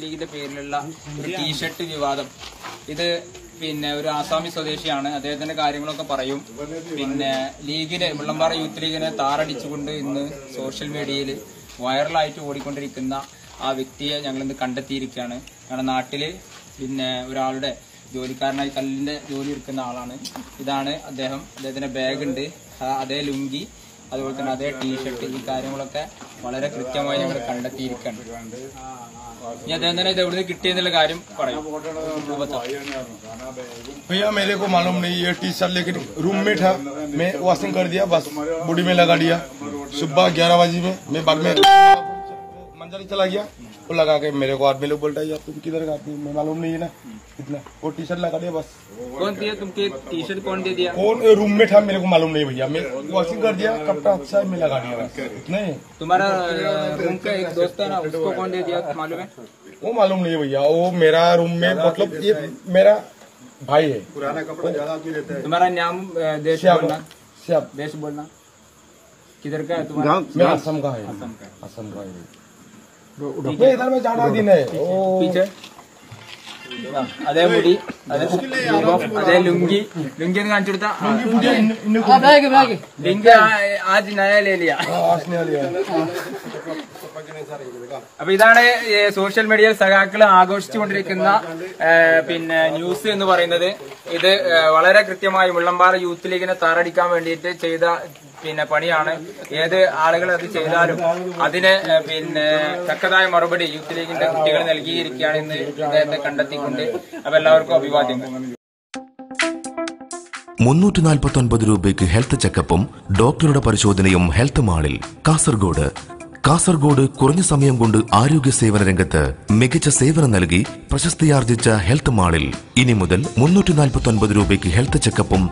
ലീഗിന്റെ പേരിലുള്ള ഒരു ടീഷർട്ട് വിവാദം. ഇത് പിന്നെ ഒരു ആസാമി സ്വദേശിയാണ്. അദ്ദേഹത്തിന്റെ കാര്യങ്ങളൊക്കെ പറയും. പിന്നെ ലീഗിനെ മുള്ളമ്പാറ യൂത്ത് ലീഗിനെ താറടിച്ചുകൊണ്ട് ഇന്ന് സോഷ്യൽ മീഡിയയിൽ വൈറലായിട്ട് ഓടിക്കൊണ്ടിരിക്കുന്ന ആ വ്യക്തിയെ ഞങ്ങൾ ഇന്ന് കണ്ടെത്തിയിരിക്കുകയാണ്. ഞങ്ങളുടെ നാട്ടിൽ പിന്നെ ഒരാളുടെ ജോലിക്കാരനായി കല്ലിന്റെ ജോലി എടുക്കുന്ന ആളാണ്. ഇതാണ് അദ്ദേഹം. അദ്ദേഹത്തിന്റെ ബാഗ് ഉണ്ട് അതേ ലുങ്കി അതുപോലെ തന്നെ അതേ ടീഷർട്ട് ഈ കാര്യങ്ങളൊക്കെ വളരെ കൃത്യമായി ഞങ്ങൾ കണ്ടെത്തിയിരിക്കുകയാണ്. भैया, मेरे को मालूम नहीं, ये टी शर्ट लेकिन रूम में था। मैं वॉशिंग कर दिया, बस बॉडी में लगा दिया सुबह ग्यारह बजे में, मैं बाद में मंजरी चला गया। वो लगा के मेरे को आदमी लोग बोलता है यार तुम किधर का आदमी? मैं मालूम नहीं है ना। इतना। वो टी शर्ट लगा दिया बस। कौन दिया? तुमके टी शर्ट कौन दे दिया? कौन? रूम में था मेरे को मालूम नहीं भैया। मैं वॉशिंग कर दिया कपड़ा अच्छा है मैं लगा दिया बस। इतना ही। तुम्हारा रूम का एक दोस्त है ना उसको कौन दे दिया मालूम है? वो मालूम नहीं है भैया। वो मेरा रूम में मतलब ये मेरा भाई है। तुम्हारा नाम देश बोलना। श्याम। देश बोलना। किधर का है तुम्हारा? मैं असम का है। असम का असम का है। इधर में ज्यादा दिन है ओ पीछे ആ, അതേ മുടി അതേ രൂപം, അതേ ലുങ്കി ലുങ്കി ഒന്ന് കാണിച്ചു കൊടുത്താ ലുങ്കി ആ- ആജ് നയ ലേ ലിയ आसने वाली है അപ്പൊ ഇതാണ് ഈ സോഷ്യൽ മീഡിയയിൽ സഖാക്കൾ ആഘോഷിച്ചുകൊണ്ടിരിക്കുന്ന ഏ, പിന്നെ ന്യൂസ് എന്ന് പറയുന്നത് ഇത് ഏ, വളരെ കൃത്യമായി മുള്ളമ്പാറ യൂത്ത് ലീഗിനെ താറടിക്കാൻ വേണ്ടിയിട്ട് ചെയ്ത പിന്നെ പണിയാണ്. ഏത് ആളുകൾ അത് ചെയ്താലും അതിന് പിന്നെ തക്കതായ മറുപടി യൂത്ത് ലീഗിന്റെ കുട്ടികൾ നൽകിയിരിക്കുകയാണ് ഇന്ന് ഇദ്ദേഹത്തെ കണ്ടെത്തിക്കൊണ്ട് അപ്പൊ എല്ലാവർക്കും അഭിവാദ്യങ്ങൾ. മുന്നൂറ്റി നാൽപ്പത്തി ഒൻപത് രൂപയ്ക്ക് ഹെൽത്ത് ചെക്കപ്പും ഡോക്ടറുടെ പരിശോധനയും ഹെൽത്ത് മാളിൽ കാസർഗോഡ്. കാസർഗോഡ് കുറഞ്ഞ സമയം കൊണ്ട് ആരോഗ്യ സേവന രംഗത്ത് മികച്ച സേവനം നൽകി പ്രശസ്തിയാർജിച്ച ഹെൽത്ത് മാളിൽ ഇനി മുതൽ മുന്നൂറ്റി നാൽപ്പത്തി ഒൻപത് രൂപയ്ക്ക് ഹെൽത്ത് ചെക്കപ്പും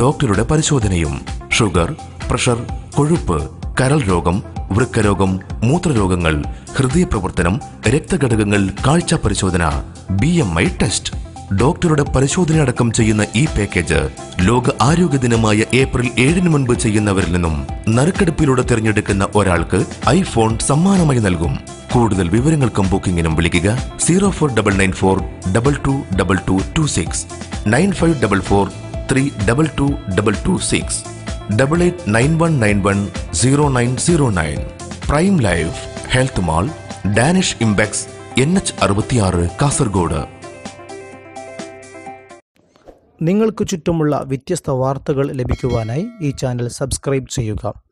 ഡോക്ടറുടെ പരിശോധനയും. ഷുഗർ പ്രഷർ കൊഴുപ്പ് കരൾ രോഗം വൃക്കരോഗം മൂത്രരോഗങ്ങൾ ഹൃദയപ്രവർത്തനം രക്തഘടകങ്ങൾ കാഴ്ച പരിശോധന ബി എം ഐ ടെസ്റ്റ് ഡോക്ടറുടെ പരിശോധനയടക്കം ചെയ്യുന്ന ഈ പാക്കേജ് ലോക ആരോഗ്യ ദിനമായ ഏപ്രിൽ ഏഴിന് മുൻപ് ചെയ്യുന്നവരിൽ നിന്നും നറുക്കെടുപ്പിലൂടെ തിരഞ്ഞെടുക്കുന്ന ഒരാൾക്ക് ഐഫോൺ സമ്മാനമായി നൽകും. കൂടുതൽ വിവരങ്ങൾക്കും ബുക്കിംഗിനും വിളിക്കുക zero four double nine four double two double two two six. Nine five double four three double two double two six. Double eight nine one nine one zero nine zero nine prime life health mall Danish ഇംബെക്സ് N H അറുപത്തിയാറ് കാസർഗോഡ്. നിങ്ങൾക്ക് ചുറ്റുമുള്ള വ്യത്യസ്ത വാർത്തകൾ ലഭിക്കുവാനായി ഈ channel subscribe ചെയ്യുക.